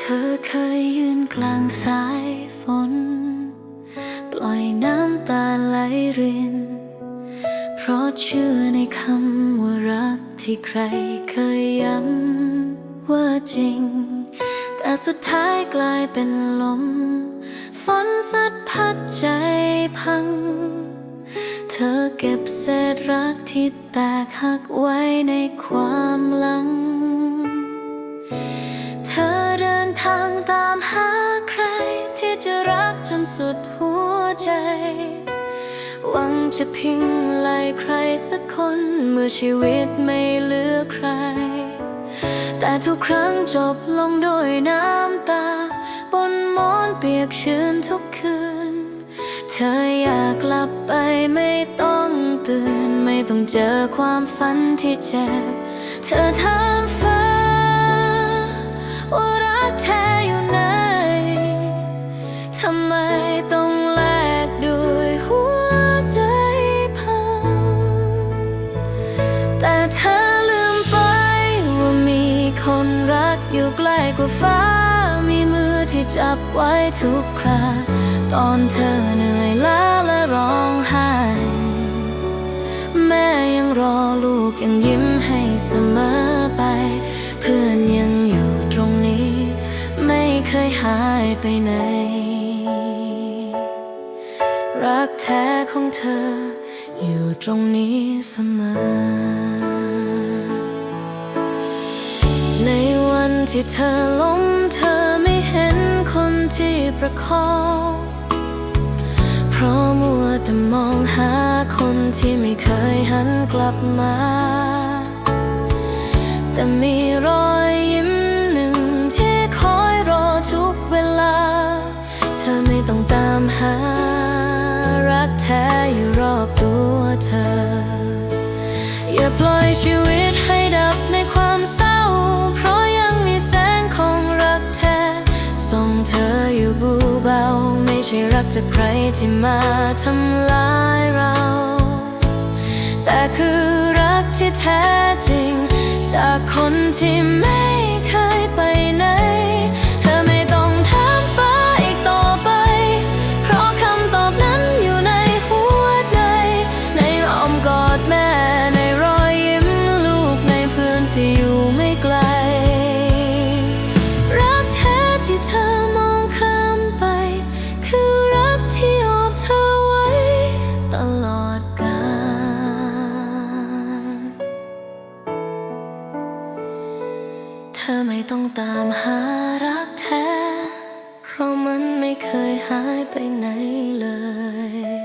ธอเคยยืนกลางสายฝน ปล่อยน้ำตาไหลริน เพราะเชื่อในคำว่ารักที่ใครเคยย้ำว่าจริง แต่สุดท้ายกลายเป็นลม ฝนสัดพัดใจพัง เธอเก็บเศษรักที่แตกหักไว้ในความ จนสุดหัวใจ หวังจะพิงไหลใครสักคน เมื่อชีวิตไม่เหลือใคร แต่ทุกครั้งจบลงด้วยน้ำตา บนหมอนเปียกชื้นทุกคืน เธออยากกลับไปไม่ต้องตื่น ไม่ต้องเจอความฝันที่เจ็บ เธอถามฟ้า ใกล้กว่าฟ้า มีมือที่จับไว้ทุกครา ตอนเธอเหนื่อยล้าและร้องไห้ แม่ยังรอลูกยังยิ้มให้เสมอไป เพื่อนยังอยู่ตรงนี้ ไม่เคยหายไปไหน รักแท้ของเธออยู่ตรงนี้เสมอ ที่เธอล้มเธอไม่เห็นคนที่ประคอง เพราะมัวแต่มองหาคนที่ไม่เคยหันกลับมา แต่มีรอยยิ้มหนึ่งที่คอยรอทุกเวลา เธอไม่ต้องตามหา รักแท้อยู่รอบตัวเธอ อย่าปล่อยชีวิตให้ดับในความเศ บูเบา ไม่ใช่รักจากใครที่มาทำลายเรา แต่คือรักที่แท้จริง จากคนที่ไม่ เธอไม่ต้องตามหารักแท้ เพราะมันไม่เคยหายไปไหนเลย